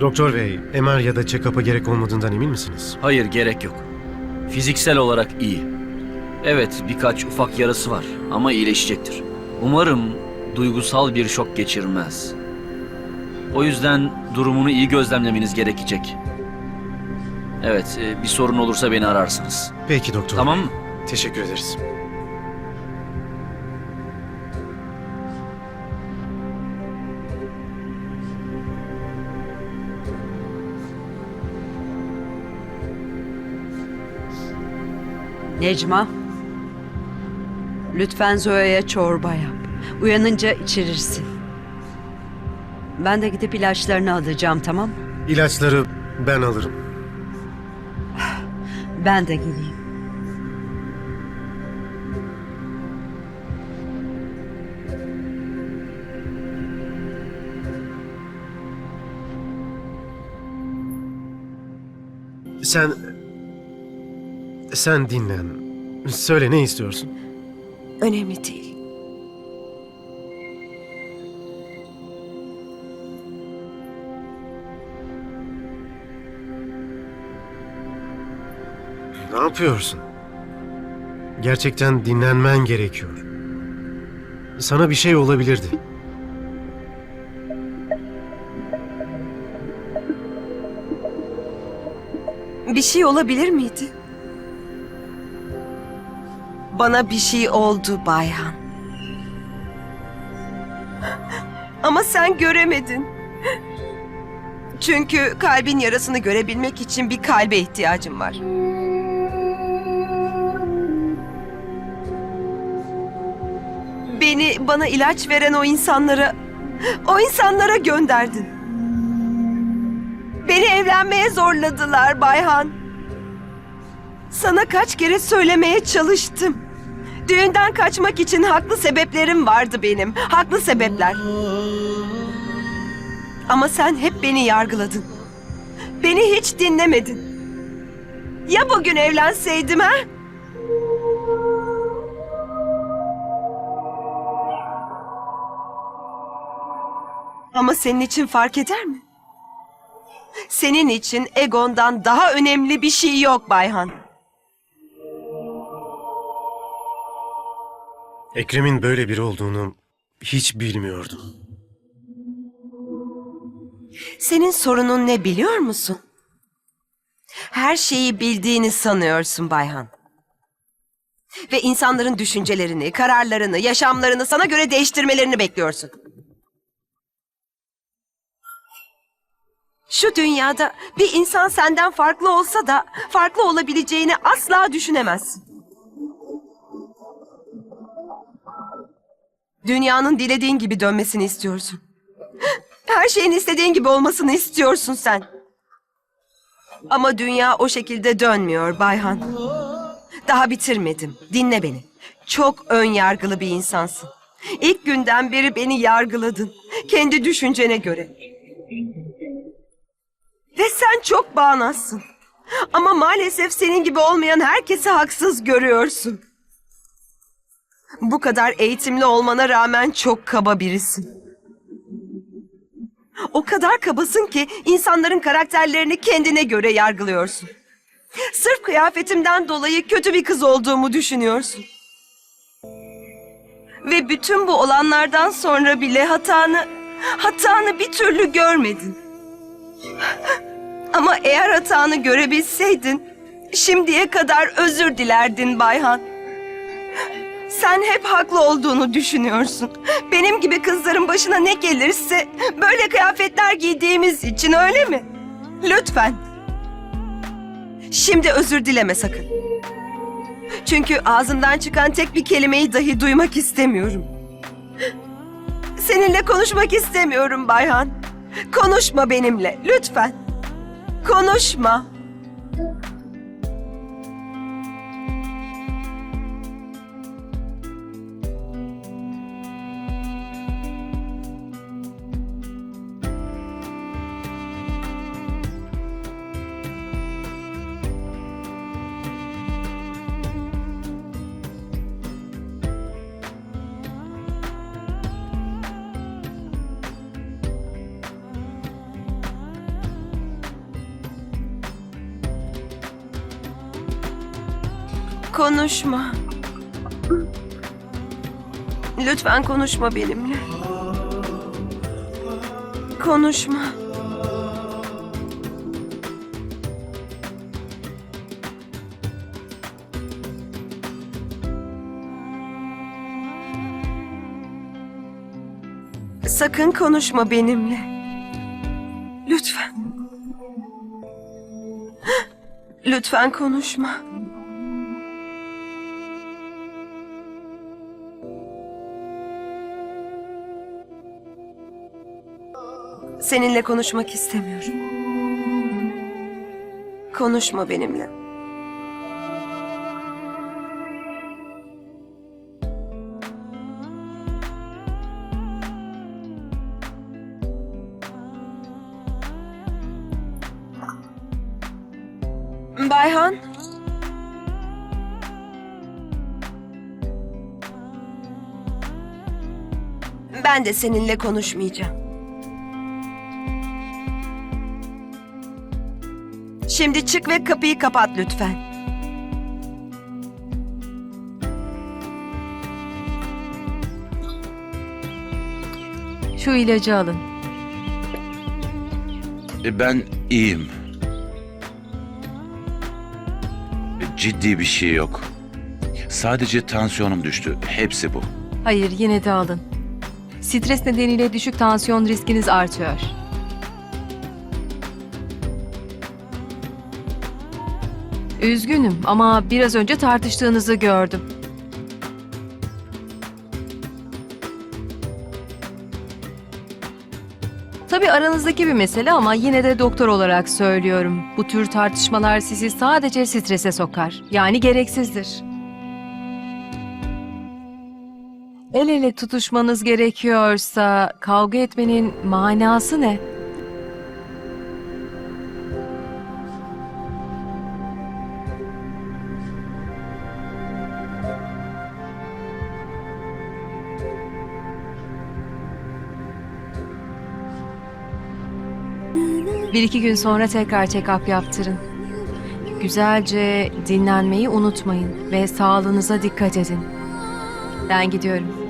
Doktor bey, MR ya da check-up'a gerek olmadığından emin misiniz? Hayır gerek yok. Fiziksel olarak iyi. Evet birkaç ufak yarası var ama iyileşecektir. Umarım duygusal bir şok geçirmez. O yüzden durumunu iyi gözlemlemeniz gerekecek. Evet e, bir sorun olursa beni ararsınız. Peki doktor. Tamam mı? Teşekkür ederiz. Necma. Lütfen Zoya'ya çorba yap. Uyanınca içirirsin. Ben de gidip ilaçlarını alacağım tamam mı? İlaçları ben alırım. Ben de geleyim. Sen... Sen dinlen. Söyle ne istiyorsun? Önemli değil. Ne yapıyorsun? Gerçekten dinlenmen gerekiyor. Sana bir şey olabilirdi. Bir şey olabilir miydi? Bana bir şey oldu Bayhan. Ama sen göremedin. Çünkü kalbin yarasını görebilmek için bir kalbe ihtiyacım var. Beni bana ilaç veren o insanlara, o insanlara gönderdin. Beni evlenmeye zorladılar Bayhan. Sana kaç kere söylemeye çalıştım. Düğünden kaçmak için haklı sebeplerim vardı benim. Haklı sebepler. Ama sen hep beni yargıladın. Beni hiç dinlemedin. Ya bugün evlenseydim ha? Ama senin için fark eder mi? Senin için egondan daha önemli bir şey yok Bayhan. Ekrem'in böyle biri olduğunu hiç bilmiyordum. Senin sorunun ne biliyor musun? Her şeyi bildiğini sanıyorsun Bayhan. Ve insanların düşüncelerini, kararlarını, yaşamlarını sana göre değiştirmelerini bekliyorsun. Şu dünyada bir insan senden farklı olsa da farklı olabileceğini asla düşünemezsin. Dünyanın dilediğin gibi dönmesini istiyorsun. Her şeyin istediğin gibi olmasını istiyorsun sen. Ama dünya o şekilde dönmüyor Bayhan. Daha bitirmedim. Dinle beni. Çok ön yargılı bir insansın. İlk günden beri beni yargıladın. Kendi düşüncene göre. Ve sen çok bağnazsın. Ama maalesef senin gibi olmayan herkesi haksız görüyorsun. Bu kadar eğitimli olmana rağmen çok kaba birisin. O kadar kabasın ki insanların karakterlerini kendine göre yargılıyorsun. Sırf kıyafetimden dolayı kötü bir kız olduğumu düşünüyorsun. Ve bütün bu olanlardan sonra bile hatanı, hatanı bir türlü görmedin. Ama eğer hatanı görebilseydin, şimdiye kadar özür dilerdin Bayhan. Sen hep haklı olduğunu düşünüyorsun. Benim gibi kızların başına ne gelirse böyle kıyafetler giydiğimiz için öyle mi? Lütfen. Şimdi özür dileme sakın. Çünkü ağzından çıkan tek bir kelimeyi dahi duymak istemiyorum. Seninle konuşmak istemiyorum Bayhan. Konuşma benimle lütfen. Konuşma. Konuşma. Lütfen konuşma benimle. Konuşma. Sakın konuşma benimle. Lütfen. Lütfen konuşma. Seninle konuşmak istemiyorum. Konuşma benimle. Bayhan? Ben de seninle konuşmayacağım. Şimdi çık ve kapıyı kapat lütfen. Şu ilacı alın. E, Ben iyiyim. E, Ciddi bir şey yok. Sadece tansiyonum düştü. Hepsi bu. Hayır, yine de alın. Stres nedeniyle düşük tansiyon riskiniz artıyor. Üzgünüm ama biraz önce tartıştığınızı gördüm. Tabii aranızdaki bir mesele ama yine de doktor olarak söylüyorum. Bu tür tartışmalar sizi sadece strese sokar. Yani gereksizdir. El ele tutuşmanız gerekiyorsa kavga etmenin manası ne? Bir iki gün sonra tekrar check-up yaptırın. Güzelce dinlenmeyi unutmayın ve sağlığınıza dikkat edin. Ben gidiyorum.